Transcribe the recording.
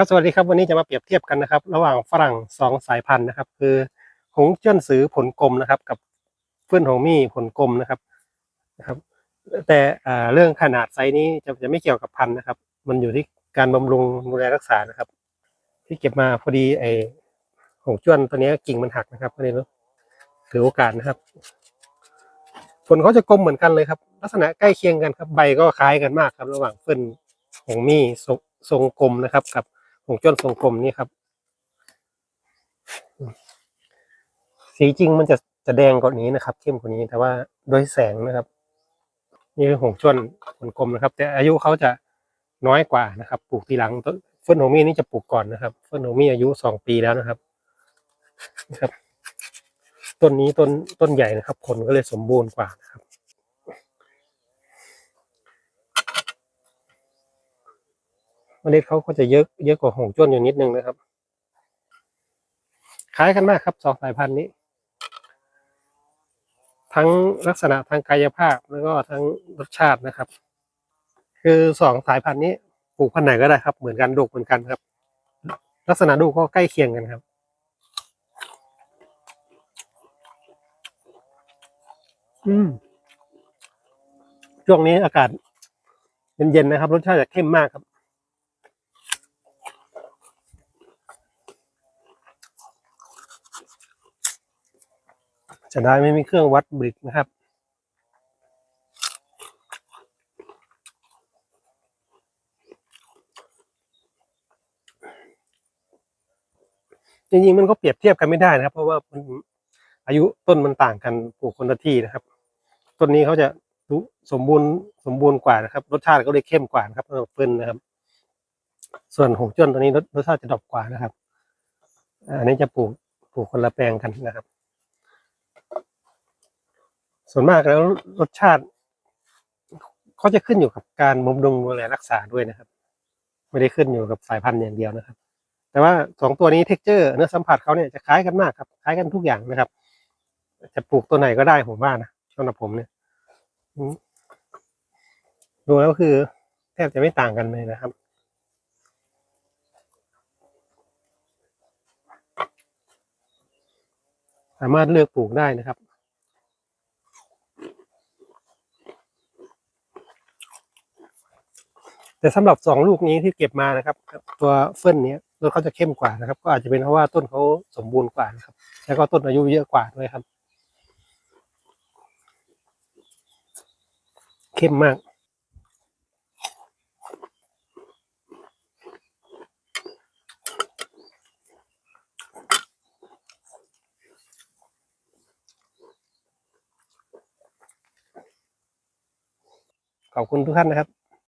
ครับสวัสดีครับวันนี้จะมาเปรียบเทียบกันนะครับ ระหว่างฝรั่งสองสายพันธุ์นะครับ คือหงเจิ้นซือผลกลมนะครับ กับเฟื่อนหงมี่ผลกลมนะครับนะครับ แต่เรื่องขนาดไซส์นี้จะจะไม่เกี่ยวกับพันธุ์นะครับ มันอยู่ที่การบำรุงดูแลรักษานะครับ ที่เก็บมาพอดีไอหงจ้วนตัวนี้กิ่งมันหักนะครับก็เลยถือโอกาสนะครับ ผลเขาจะกลมเหมือนกันเลยครับ ลักษณะใกล้เคียงกันครับใบก็คล้ายกันมากครับ ระหว่างเฟื่อนหงมี่ทรงกลมนะครับกับ หงจ้วนทรงกลมนี่ครับ สีจริงมันจะจะแดงกว่านี้นะครับ เข้มกว่านี้แต่ว่าโดยแสงนะครับ นี่คือหงจ้วนผลกลมนะครับ แต่อายุเขาจะน้อยกว่านะครับ ปลูกทีหลังต้นเฟิร์นโฮมี่นี่จะปลูกก่อนนะครับ เฟิร์นโฮมี่อายุสองปีแล้วนะครับนะครับ ต้นนี้ต้นต้นใหญ่นะครับผลก็เลยสมบูรณ์กว่านะครับ เมล็ดเขาก็จะเยอะเยอะกว่าหงจ้วนอยู่นิดนึงนะครับ คล้ายกันมากครับสองสายพันธุ์นี้ ทั้งลักษณะทางกายภาพแล้วก็ทั้งรสชาตินะครับ คือสองสายพันธุ์นี้ปลูกพันธุ์ไหนก็ได้ครับ เหมือนกันดูกเหมือนกันครับ ลักษณะดูกก็ใกล้เคียงกันครับอืมช่วงนี้อากาศเย็นๆนะครับ รสชาติจะเข้มมากครับ จะได้ไม่มีเครื่องวัดบริกนะครับ จริงๆมันก็เปรียบเทียบกันไม่ได้นะครับ เพราะว่ามันอายุต้นมันต่างกันปลูกคนละที่นะครับ ต้นนี้เขาจะสมบูรณ์สมบูรณ์กว่านะครับ รสชาติก็เลยเข้มกว่านะครับสำหรับเฟินนะครับ ส่วนหงจ้นตัวนี้รสรสชาติจะดรอปกว่านะครับ อันนี้จะปลูกปลูกคนละแปลงกันนะครับ ส่วนมากแล้วรสชาติเขาจะขึ้นอยู่กับการบำรุงดูแลรักษาด้วยนะครับ ไม่ได้ขึ้นอยู่กับสายพันธุ์อย่างเดียวนะครับ แต่ว่าสองตัวนี้เท็กเจอร์เนื้อสัมผัสเขาเนี่ยจะคล้ายกันมากครับคล้ายกันทุกอย่างนะครับ จะปลูกตัวไหนก็ได้ผมว่านะสำหรับผมเนี่ยดูแล้วคือแทบจะไม่ต่างกันเลยนะครับสามารถเลือกปลูกได้นะครับ แต่สำหรับสองลูกนี้ที่เก็บมานะครับ ตัวเฟิ่นนี้รสเขาจะเข้มกว่านะครับ ก็อาจจะเป็นเพราะว่าต้นเขาสมบูรณ์กว่านะครับ แล้วก็ต้นอายุเยอะกว่าด้วยครับ เข้มมากขอบคุณทุกท่านนะครับ